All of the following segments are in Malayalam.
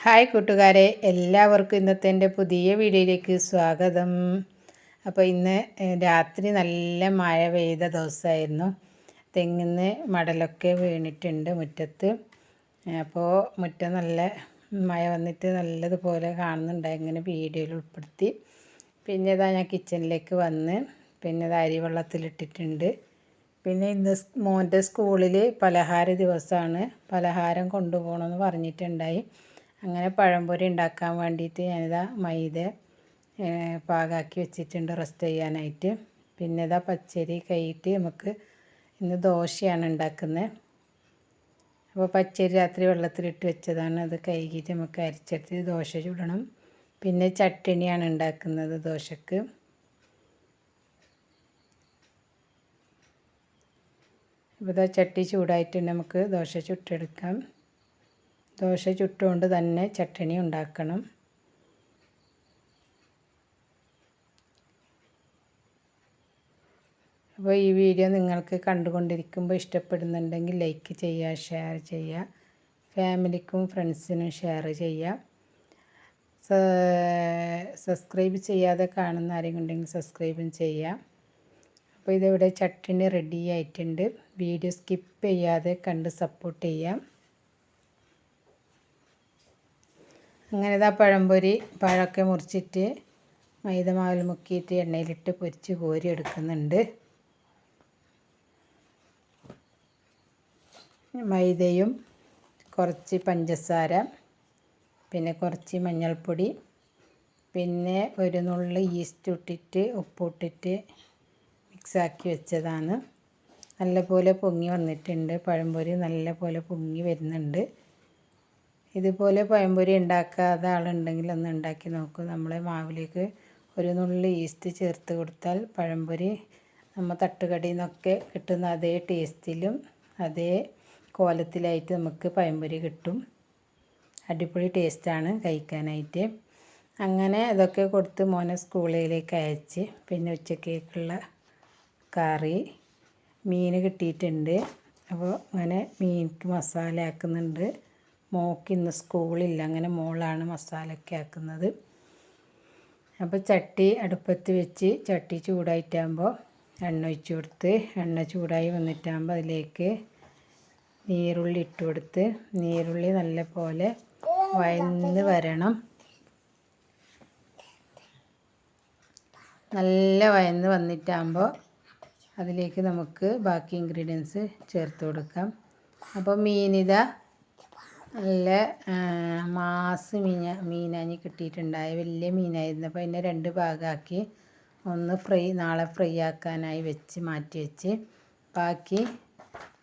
ഹായ് കൂട്ടുകാരെ എല്ലാവർക്കും ഇന്നത്തെ എന്റെ പുതിയ വീഡിയോയിലേക്ക് സ്വാഗതം. അപ്പോൾ ഇന്ന് രാത്രി നല്ല മഴ പെയ്ത ദിവസമായിരുന്നു. തെങ്ങിന്ന് മടലൊക്കെ വീണിട്ടുണ്ട് മുറ്റത്ത്. അപ്പോൾ മുറ്റം നല്ല മഴ വന്നിട്ട് നല്ലതുപോലെ കാണുന്നുണ്ട് ഇങ്ങനെ വീഡിയോയിൽ ഉൾപ്പെടുത്തി. പിന്നെ ഇതാ ഞാൻ കിച്ചണിലേക്ക് വന്ന് പിന്നെ ഇത് അരി വെള്ളത്തിലിട്ടിട്ടുണ്ട്. പിന്നെ ഇന്ന് മോന്റെ സ്കൂളിൽ പലഹാര ദിവസമാണ്. പലഹാരം കൊണ്ടുപോകണമെന്ന് പറഞ്ഞിട്ടുണ്ടായി. അങ്ങനെ പഴംപൊരി ഉണ്ടാക്കാൻ വേണ്ടിയിട്ട് ഞാനിതാ മൈദ പാകാക്കി വെച്ചിട്ടുണ്ട് റെസ്റ്റ് ചെയ്യാനായിട്ട്. പിന്നെ ഇതാ പച്ചരി കൈയിട്ട് നമുക്ക് ഇന്ന് ദോശയാണ് ഉണ്ടാക്കുന്നത്. അപ്പോൾ പച്ചരി രാത്രി വെള്ളത്തിലിട്ട് വെച്ചതാണ്. അത് കഴുകിയിട്ട് നമുക്ക് അരിച്ചെടുത്ത് ദോശ ചുടണം. പിന്നെ ചട്ടിണിയാണ് ഉണ്ടാക്കുന്നത് ദോശക്ക്. ഇപ്പോൾ ചട്ടി ചൂടായിട്ട് നമുക്ക് ദോശ ചുട്ടെടുക്കാം. ദോശ ചുട്ടുകൊണ്ട് തന്നെ ചട്ടണി ഉണ്ടാക്കണം. അപ്പോൾ ഈ വീഡിയോ നിങ്ങൾക്ക് കണ്ടുകൊണ്ടിരിക്കുമ്പോൾ ഇഷ്ടപ്പെടുന്നുണ്ടെങ്കിൽ ലൈക്ക് ചെയ്യുക ഷെയർ ചെയ്യുക ഫാമിലിക്കും ഫ്രണ്ട്സിനും ഷെയർ ചെയ്യുക. സബ്സ്ക്രൈബ് ചെയ്യാതെ കാണുന്ന ആരെങ്കിലും ഉണ്ടെങ്കിൽ സബ്സ്ക്രൈബും ചെയ്യുക. അപ്പോൾ ഇതിവിടെ ചട്ടിണി റെഡി ആയിട്ടുണ്ട്. വീഡിയോ സ്കിപ്പ് ചെയ്യാതെ കണ്ട് സപ്പോർട്ട് ചെയ്യാം അങ്ങനെ ഇതാ പഴംപൊരി പഴമൊക്കെ മുറിച്ചിട്ട് മൈദ മാവിൽ മുക്കിയിട്ട് എണ്ണയിലിട്ട് പൊരിച്ച് കോരി എടുക്കുന്നുണ്ട്. മൈദയും കുറച്ച് പഞ്ചസാര പിന്നെ കുറച്ച് മഞ്ഞൾപ്പൊടി പിന്നെ ഒരു നുള്ളി ഈസ്റ്റ് ഇട്ടിട്ട് ഉപ്പിട്ടിട്ട് മിക്സാക്കി വെച്ചതാണ്. നല്ലപോലെ പൊങ്ങി വന്നിട്ടുണ്ട്. പഴംപൊരി നല്ലപോലെ പൊങ്ങി വരുന്നുണ്ട്. ഇതുപോലെ പഴംപൊരി ഉണ്ടാക്കാത്ത ആളുണ്ടെങ്കിൽ ഒന്ന് ഉണ്ടാക്കി നോക്കൂ. നമ്മളെ മാവിലേക്ക് ഒരു നുള്ളി ഈസ്റ്റ് ചേർത്ത് കൊടുത്താൽ പഴംപൊരി നമ്മൾ തട്ടുകടയിൽ നിന്നൊക്കെ കിട്ടുന്ന അതേ ടേസ്റ്റിലും അതേ കോലത്തിലായിട്ട് നമുക്ക് പഴംപൊരി കിട്ടും. അടിപൊളി ടേസ്റ്റാണ് കഴിക്കാനായിട്ട്. അങ്ങനെ അതൊക്കെ കൊടുത്ത് മോനെ സ്കൂളിലേക്ക് അയച്ച് പിന്നെ ഉച്ചക്കേക്കുള്ള കറി മീൻ കിട്ടിയിട്ടുണ്ട്. അപ്പോൾ അങ്ങനെ മീൻ മസാല ആക്കുന്നുണ്ട്. മോക്ക് ഇന്ന് സ്കൂളില്ല. അങ്ങനെ മോളാണ് മസാലയൊക്കെ ആക്കുന്നത്. അപ്പോൾ ചട്ടി അടുപ്പത്ത് വെച്ച് ചട്ടി ചൂടായിട്ടാകുമ്പോൾ എണ്ണ ഒഴിച്ചു കൊടുത്ത് എണ്ണ ചൂടായി വന്നിട്ടാകുമ്പോൾ അതിലേക്ക് നീരുള്ളി ഇട്ട് കൊടുത്ത് നീരുള്ളി നല്ല പോലെ വയന്ന് വരണം. നല്ല വയന്ന് വന്നിട്ടാകുമ്പോൾ അതിലേക്ക് നമുക്ക് ബാക്കി ഇൻഗ്രീഡിയൻസ് ചേർത്ത് കൊടുക്കാം. അപ്പോൾ മീനിത നല്ല മാസ് മീന മീനാഞ്ഞ് കിട്ടിയിട്ടുണ്ടായ. വലിയ മീനായിരുന്നു. അപ്പോൾ അതിനെ രണ്ട് ഭാഗമാക്കി ഒന്ന് ഫ്രൈ നാളെ ഫ്രൈ ആക്കാനായി വെച്ച് മാറ്റി വെച്ച്. ബാക്കി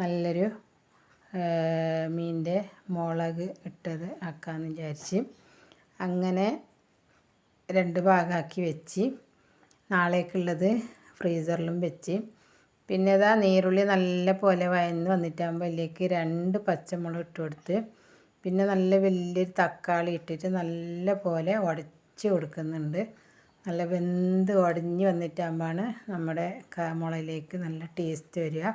നല്ലൊരു മീനിന്റെ മുളക് ഇട്ടത് ആക്കാമെന്ന് വിചാരിച്ച്. അങ്ങനെ രണ്ട് ഭാഗമാക്കി വെച്ച്. നാളേക്കുള്ളത് ഫ്രീസറിലും വെച്ച്. പിന്നെ ഇതാ നീരുള്ളി നല്ല പോലെ വയന്ന് വന്നിട്ടാകുമ്പോൾ അതിലേക്ക് രണ്ട് പച്ചമുളക് ഇട്ട് കൊടുത്ത് പിന്നെ നല്ല വലിയൊരു തക്കാളി ഇട്ടിട്ട് നല്ല പോലെ ഉടച്ച് കൊടുക്കുന്നുണ്ട്. നല്ല വെന്ത് ഉടഞ്ഞ് വന്നിട്ടാകുമ്പോഴാണ് നമ്മുടെ മുളയിലേക്ക് നല്ല ടേസ്റ്റ് വരിക.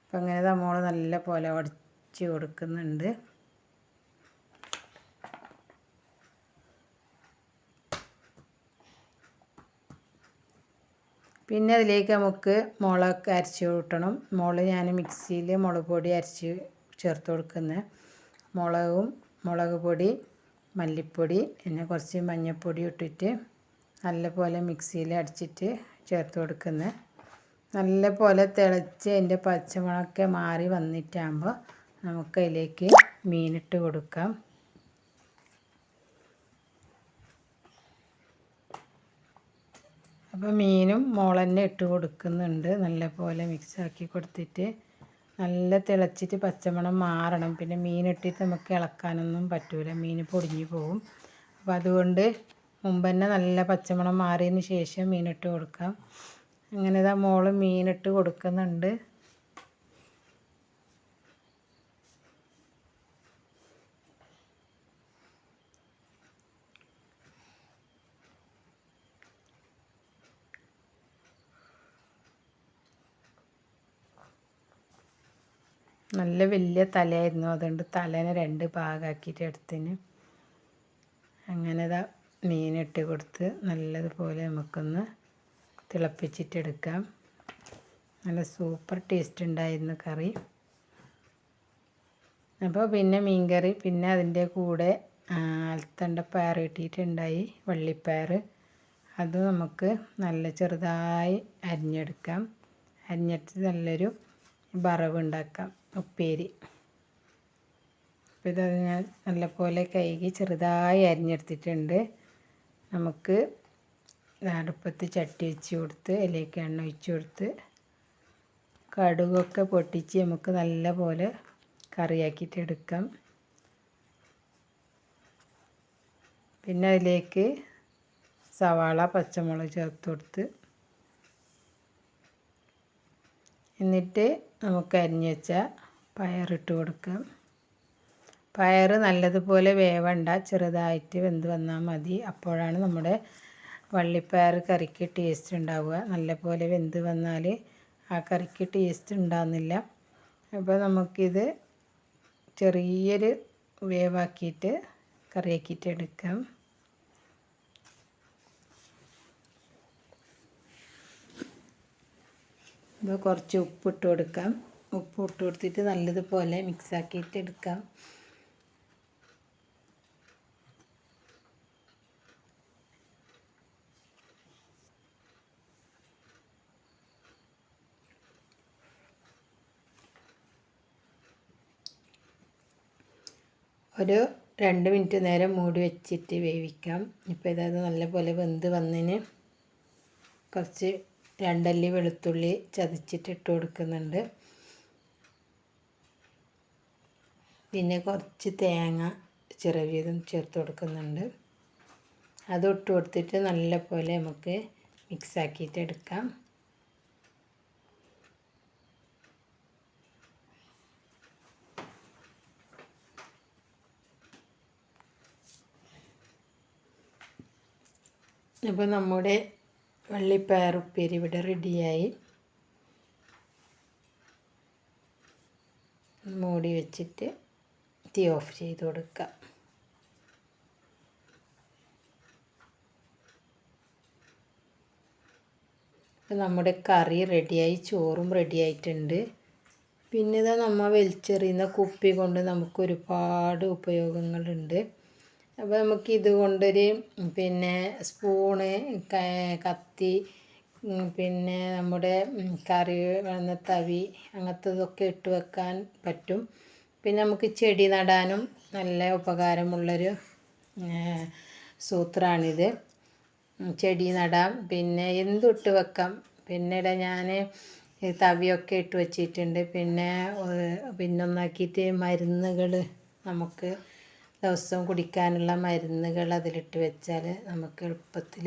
അപ്പം അങ്ങനെ നമ്മൾ നല്ല പോലെ ഉടച്ച് കൊടുക്കുന്നുണ്ട്. പിന്നെ അതിലേക്ക് നമുക്ക് മുളക് അരച്ച് കൂട്ടണം. മുളക് ഞാൻ മിക്സിയിൽ മുളക് പൊടി അരച്ച് ചേർത്ത് കൊടുക്കുന്നത് മുളകും മുളക് പൊടി മല്ലിപ്പൊടി പിന്നെ കുറച്ച് മഞ്ഞൾപ്പൊടി ഇട്ടിട്ട് നല്ലപോലെ മിക്സിയിൽ അടിച്ചിട്ട് ചേർത്ത് കൊടുക്കുന്നത് നല്ലപോലെ തിളച്ച് അതിന്റെ പച്ചമുളകൊക്കെ മാറി വന്നിട്ടാകുമ്പോൾ നമുക്ക് അതിലേക്ക് മീനിട്ട് കൊടുക്കാം. അപ്പോൾ മീനും മുളന്നെ ഇട്ട് കൊടുക്കുന്നുണ്ട്. നല്ലപോലെ മിക്സാക്കി കൊടുത്തിട്ട് നല്ല തിളച്ചിട്ട് പച്ചമണം മാറണം. പിന്നെ മീനിട്ടിട്ട് നമുക്ക് ഇളക്കാനൊന്നും പറ്റൂല. മീൻ പൊടിഞ്ഞു പോകും അപ്പോൾ അതുകൊണ്ട് മുമ്പ് തന്നെ നല്ല പച്ചമണം മാറിയതിന് ശേഷം മീനിട്ട് കൊടുക്കാം. അങ്ങനെ ഇതാ മോൾ മീനിട്ട് കൊടുക്കുന്നുണ്ട്. നല്ല വലിയ തലയായിരുന്നു. അതുകൊണ്ട് തലേനെ രണ്ട് ഭാഗമാക്കിയിട്ട് എടുത്തിന് അങ്ങനെ ഇതാ മീനിട്ട് കൊടുത്ത് നല്ലതുപോലെ നമുക്കൊന്ന് തിളപ്പിച്ചിട്ടെടുക്കാം നല്ല സൂപ്പർ ടേസ്റ്റ് ഉണ്ടായിരുന്നു കറി. അപ്പോൾ പിന്നെ മീൻകറി പിന്നെ അതിന്റെ കൂടെ അൽത്തണ്ട പയർ കിട്ടിയിട്ടുണ്ടായി വള്ളിപ്പയർ. അത് നമുക്ക് നല്ല ചെറുതായി അരിഞ്ഞെടുക്കാം. അരിഞ്ഞിട്ട് നല്ലൊരു വറവ് ഉണ്ടാക്കാം ഉപ്പേരി. അപ്പോൾ ഇത് ഞാൻ നല്ലപോലെ കഴുകി ചെറുതായി അരിഞ്ഞെടുത്തിട്ടുണ്ട്. നമുക്ക് അടുപ്പത്ത് ചട്ടി വെച്ച് കൊടുത്ത് അതിലേക്ക് എണ്ണ ഒഴിച്ച് കൊടുത്ത് കടുകൊക്കെ പൊട്ടിച്ച് നമുക്ക് നല്ലപോലെ കറിയാക്കിയിട്ട് എടുക്കാം. പിന്നെ അതിലേക്ക് സവാള പച്ചമുളക് ചേർത്ത് കൊടുത്ത് എന്നിട്ട് നമുക്ക് അരിഞ്ഞ് വെച്ച പയറിട്ട് കൊടുക്കാം. പയർ നല്ലതുപോലെ വേവണ്ട ചെറുതായിട്ട് വെന്ത് വന്നാൽ മതി. അപ്പോഴാണ് നമ്മുടെ വള്ളിപ്പയർ കറിക്ക് ടേസ്റ്റ് ഉണ്ടാവുക. നല്ലപോലെ വെന്ത് വന്നാൽ ആ കറിക്ക് ടേസ്റ്റ് ഉണ്ടാകുന്നില്ല അപ്പോൾ നമുക്കിത് ചെറിയൊരു വേവാക്കിയിട്ട് കറിയാക്കിയിട്ട് എടുക്കാം. ഇപ്പോൾ കുറച്ച് ഉപ്പിട്ട് കൊടുക്കാം. ഉപ്പ് ഇട്ട് കൊടുത്തിട്ട് നല്ലതുപോലെ മിക്സാക്കിയിട്ട് എടുക്കാം. ഒരു രണ്ട് മിനിറ്റ് നേരം മൂടി വെച്ചിട്ട് വേവിക്കാം. ഇപ്പോൾ ഇതായത് നല്ലപോലെ വെന്ത് വന്നതിന് കുറച്ച് രണ്ടല്ലി വെളുത്തുള്ളി ചതച്ചിട്ട് ഇട്ട് കൊടുക്കുന്നുണ്ട്. പിന്നെ കുറച്ച് തേങ്ങ ചിറവിയതും ചേർത്ത് കൊടുക്കുന്നുണ്ട്. അതൊട്ട് കൊടുത്തിട്ട് നല്ലപോലെ നമുക്ക് മിക്സാക്കിയിട്ട് എടുക്കാം. അപ്പോൾ നമ്മുടെ വള്ളിപ്പയർ ഉപ്പേരി ഇവിടെ റെഡിയായി. മൂടി വെച്ചിട്ട് തീ ഓഫ് ചെയ്ത് കൊടുക്കുക. നമ്മുടെ കറി റെഡിയായി ചോറും റെഡിയായിട്ടുണ്ട്. പിന്നെ ഇതാ നമ്മൾ വലിച്ചെറിയുന്ന കുപ്പി കൊണ്ട് നമുക്ക് ഒരുപാട് ഉപയോഗങ്ങളുണ്ട്. അപ്പോൾ നമുക്ക് ഇതുകൊണ്ടൊരു പിന്നെ സ്പൂണ് കത്തി പിന്നെ നമ്മുടെ കറി വന്ന തവി അങ്ങനത്തതൊക്കെ ഇട്ട് വെക്കാൻ പറ്റും. പിന്നെ നമുക്ക് ചെടി നടാനും നല്ല ഉപകാരമുള്ളൊരു സൂത്രമാണിത് ചെടി നടാം. പിന്നെ എന്തും ഇട്ട് വെക്കാം? പിന്നീട് ഞാൻ തവിയൊക്കെ ഇട്ട് വെച്ചിട്ടുണ്ട്. പിന്നെ പിന്നൊന്നാക്കിയിട്ട് മരുന്നുകൾ നമുക്ക് ദിവസവും കുടിക്കാനുള്ള മരുന്നുകൾ അതിലിട്ട് വെച്ചാൽ നമുക്ക് എളുപ്പത്തിൽ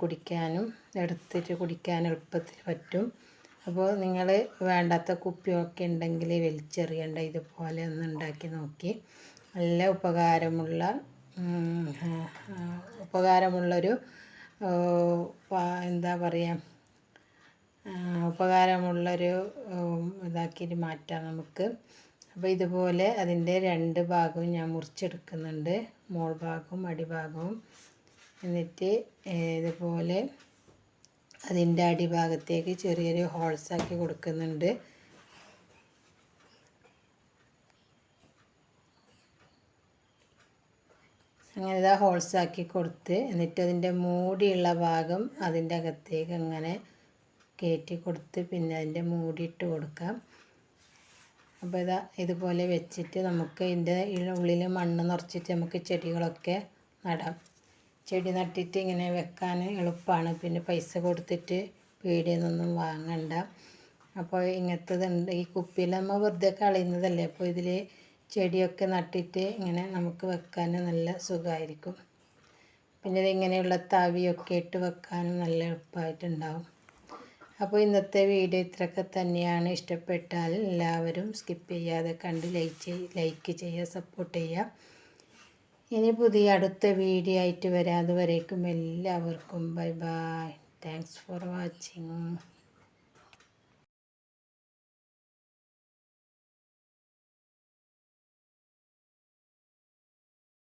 കുടിക്കാനും എടുത്തിട്ട് കുടിക്കാൻ എളുപ്പത്തിൽ പറ്റും. അപ്പോൾ നിങ്ങൾ വേണ്ടാത്ത കുപ്പിയൊക്കെ ഉണ്ടെങ്കിൽ വലിച്ചെറിയണ്ട ഇതുപോലെ ഒന്ന് ഉണ്ടാക്കി നോക്കി. നല്ല ഉപകാരമുള്ള ഉപകാരമുള്ളൊരു എന്താ പറയുക ഉപകാരമുള്ളൊരു ഇതാക്കിയിട്ട് മാറ്റാം നമുക്ക്. അപ്പോൾ ഇതുപോലെ അതിന്റെ രണ്ട് ഭാഗവും ഞാൻ മുറിച്ചെടുക്കുന്നുണ്ട്. മോൾ ഭാഗവും അടിഭാഗവും എന്നിട്ട് ഇതുപോലെ അതിന്റെ അടിഭാഗത്തേക്ക് ചെറിയൊരു ഹോൾസാക്കി കൊടുക്കുന്നുണ്ട്. അങ്ങനെ ഇതാ ഹോൾസാക്കി കൊടുത്ത് എന്നിട്ട് അതിന്റെ മൂടിയുള്ള ഭാഗം അതിന്റെ അകത്തേക്ക് അങ്ങനെ കയറ്റി കൊടുത്ത് പിന്നെ അതിന്റെ മൂടിയിട്ട് കൊടുക്കാം. അപ്പോൾ ഇതാ ഇതുപോലെ വെച്ചിട്ട് നമുക്ക് ഇതിന്റെ ഉള്ളിൽ മണ്ണ് നിറച്ചിട്ട് നമുക്ക് ചെടികളൊക്കെ നടാം. ചെടി നട്ടിട്ട് ഇങ്ങനെ വെക്കാൻ എളുപ്പമാണ്. പിന്നെ പൈസ കൊടുത്തിട്ട് പീടിയിൽ നിന്നൊന്നും വാങ്ങണ്ട. അപ്പോൾ ഇങ്ങനത്തതുണ്ട് ഈ കുപ്പിയിൽ നമ്മൾ വെറുതെ കളയുന്നതല്ലേ? അപ്പോൾ ഇതിൽ ചെടിയൊക്കെ നട്ടിട്ട് ഇങ്ങനെ നമുക്ക് വെക്കാൻ നല്ല സുഖമായിരിക്കും. പിന്നെ ഇങ്ങനെയുള്ള തവിയൊക്കെ ഇട്ട് വെക്കാനും നല്ല എളുപ്പമായിട്ടുണ്ടാവും. അപ്പോൾ ഇന്നത്തെ വീഡിയോ ഇത്രയൊക്കെ തന്നെയാണ്. ഇഷ്ടപ്പെട്ടാൽ എല്ലാവരും സ്കിപ്പ് ചെയ്യാതെ കണ്ട് ലൈക്ക് ലൈക്ക് ചെയ്യുക സപ്പോർട്ട് ചെയ്യുക. ഇനി പുതിയ അടുത്ത വീഡിയോ ആയിട്ട് വരാം. അതുവരേക്കും എല്ലാവർക്കും bye bye thanks for watching